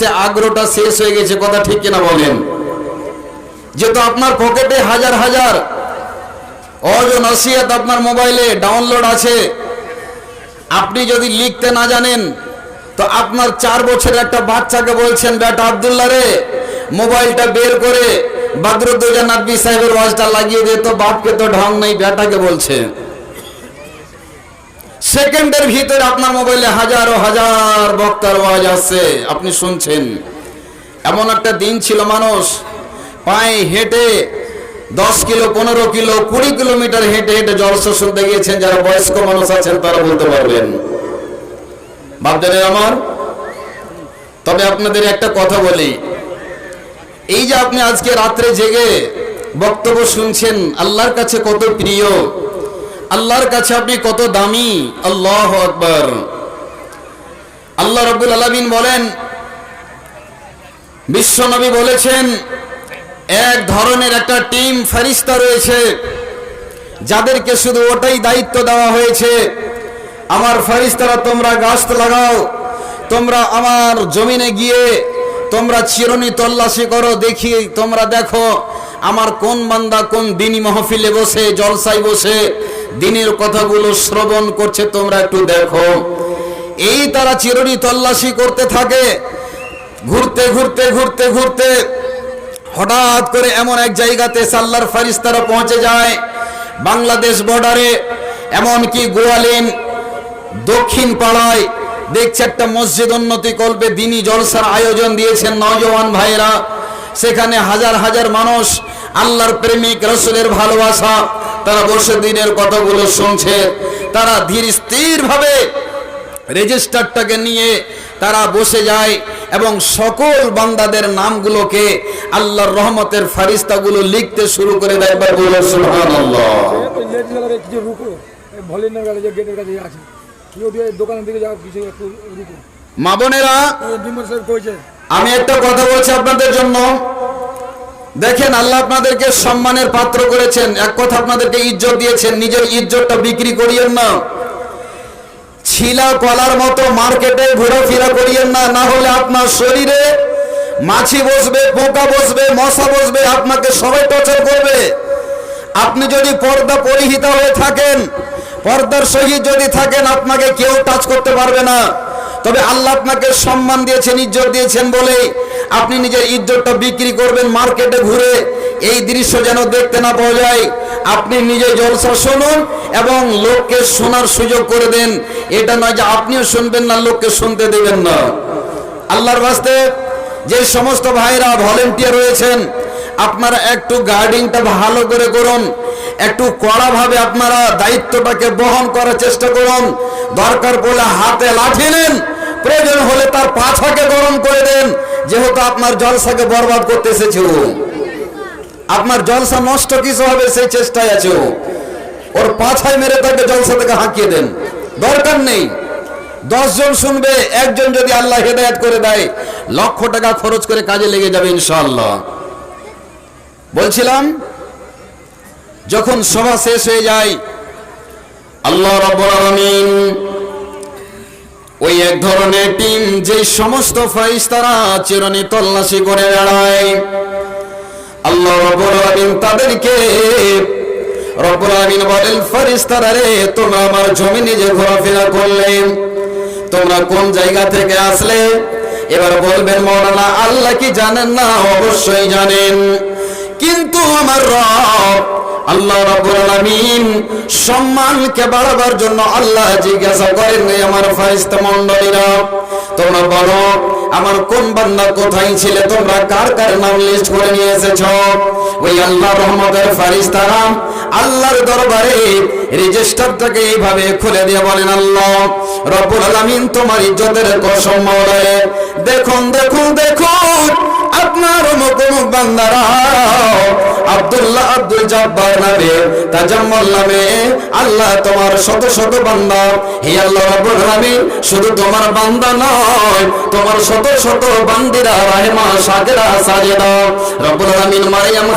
এসছে আগ্রহটা শেষ হয়ে গেছে, কথা ঠিক কিনা বলেন? যেহেতু আপনার পকেটে হাজার হাজার, অজন আপনার মোবাইলে ডাউনলোড আছে, আপনি যদি লিখতে না জানেন, তো আপনার চার বছরের একটা বাচ্চাকে বলছেন, বেটা আবদুল্লাহ রে, মোবাইলটা বের করে বাদরুদ্দোজা নাদবি সাহেবের ওয়াজটা লাগিয়ে দিয়ে তো বাপকে তো ঢং নেই, বেটাকে বলছে। সেকেন্ডের ভিতরে আপনার মোবাইলে হাজারো হাজার বক্তার ওয়াজ আসছে। আপনি শুনছেন? এমন একটা দিন ছিল মানুষ পায়ে হেঁটে দশ কিলো, পনেরো কিলো, কুড়ি কিলোমিটার হেঁটে হেঁটে জলসা শুনতে গিয়েছেন, যারা বয়স্ক মানুষ আছেন তারা বলতে পারবেন। ভাবছেন আমার, তবে আপনাদের একটা কথা বলি। এই যে আপনি আজকে রাত্রে জেগে বক্তব্য শুনছেন, আল্লাহর কাছে কত প্রিয়। আল্লাহর কাছে আপনি কত দামি? আল্লাহ আকবর। আল্লাহ রব্বুল আলমিন বলেন বিশ্বনবী বলেছেন, এক ধরনের একটা টিম ফারিস্তা রয়েছে, যাদেরকে শুধু ওটাই দায়িত্ব দেওয়া হয়েছে, আমার ফারিস্তারা তোমরা গাছ লাগাও, তোমরা আমার জমিনে গিয়ে তোমরা চিরনি তল্লাশি করো, দেখি তোমরা দেখো আমার কোন বান্দা কোন দিনই মহফিলে বসে জলসাই বসে, দিনের কথাগুলো শ্রবণ করছে, তোমরা একটু দেখো। এই তারা চিরনি তল্লাশি করতে থাকে। ঘুরতে ঘুরতে ঘুরতে ঘুরতে হঠাৎ করে এমন এক জায়গাতে সাল্লার ফারিস্তারা পৌঁছে যায় বাংলাদেশ বর্ডারে। এমনকি গোয়ালিন দক্ষিণ পাড়ায় দেখছে একটা মসজিদ উন্নতি করবে, দিনই জলসার আয়োজন দিয়েছেন নজওয়ান ভাইরা সেখানে হাজার হাজার মানুষ আল্লাহর প্রেমিক, রসুলের ভালোবাসা, তারা বসে দিনের কথাগুলো শুনছে। তারা ধীর স্থির ভাবে রেজিস্টারটাকে নিয়ে তারা বসে যায় এবং সকল বান্দাদের নামগুলোকে আল্লাহর রহমতের ফারিস্তাগুলো লিখতে শুরু করে দেয়। দোকানের দিকে কিছু একটু মা বোনেরা, আমি একটা কথা বলছি আপনাদের জন্য। দেখেন, আল্লাহ আপনাদেরকে সম্মানের পাত্র করেছেন। এক কথা আপনাদেরকে ইজ্জত দিয়েছেন, নিজের ইজ্জতটা বিক্রি করিয়েন না। ছিলা কলার মতো মার্কেটে ঘোরাফেরা করিয়েন না না হলে আপনার শরীরে মাছি বসবে, পোকা বসবে, মশা বসবে, আপনাকে সবাই টর্চার করবে। আপনি যদি পর্দা পরিহিত হয়ে থাকেন, পর্দার সহিত যদি থাকেন, আপনাকে কেউ টাচ করতে পারবে না। তবে আল্লাহ আপনাকে সম্মান দিয়েছেন, ইজ্জত দিয়েছেন বলে আপনি নিজের ইজ্জতটা বিক্রি করবেন মার্কেটে ঘুরে। এই দৃশ্য যেন দেখতে না পাওয়া যায়, আপনি নিজে জলসা শুনুন এবং লোককে শোনার সুযোগ করে দেন। এটা নয় যে আপনিও শুনবেন না, লোককে শুনতে দেবেন না। আল্লাহর বাস্তে যে সমস্ত ভাইরা ভলেন্টিয়ার রয়েছেন, আপনারা একটু গার্ডিংটা ভালো করে করুন। একটু কড়াভাবে আপনারা দায়িত্বটাকে বহন করার চেষ্টা করুন। দরকার পড়লে হাতে লাঠি নেন। প্রয়োজন হলে তার পাছাকে গরম করে দেন। যেহেতু আপনার জলসাকে বরবাদ করতে এসেছে। আপনার জলসা নষ্ট কিছু হবে, সেই চেষ্টায় আছে। ওর পাছায় মেরে তাকে জলসা থেকে হাঁকিয়ে দেন। দরকার নেই। জন শুনবে, একজন যদি আল্লাহ হেদায়াত করে দেয়, লক্ষ টাকা খরচ করে কাজে লেগে যাবে ইনশাল্লাহ বলছিলাম যখন সভা শেষ হয়ে যায়, আল্লাহ রাব্বুল আলামিন ওই এক ধরনের টিম যে সমস্ত ফারিস্তারা চিরনি তল্লাশি করে বেড়ায়, আল্লাহ রাব্বুল আলামিন তাদেরকে রব্বুল আলামিন বলেন ফারিস্তারা রে, তোমরা আমার জমিনে যে ঘোরাফেরা করলে, তোমরা কোন জায়গা থেকে আসলে? এবার বলবেন, মৌলানা, আল্লাহ কি জানেন না? অবশ্যই জানেন। আমার রব। আল্লাহ রাব্বুল আলামিন সম্মানকে বাড়াবার জন্য আল্লাহ জিজ্ঞাসা করেন আমার মণ্ডলীরা, তোমরা বলো, আমার কোন বান্দা কোথায় তোমরা কার কার নাম লিস্ট করে নিয়ে ওই আল্লাহ রহমতের আল্লাহর দরবারে রেজিস্টারটাকে এইভাবে খুলে দিয়ে বলেন, আল্লাহ রব্বুল আলামিন তোমার ইজ্জতের কসম দেখুন দেখুন দেখুন, আপনার অমুক বান্দারা আব্দুল্লাহ আব্দুল জব্বার নামে তাজাম্মল নামে আল্লাহ তোমার শত শত বান্দা। হে আল্লাহ রব্বুল আলামিন, শুধু তোমার বান্দা নয়, তোমার শত শত বান্দিরা, রাহমা সাজেরা সাজেদা। রব্বুল আলামিন মারিয়াম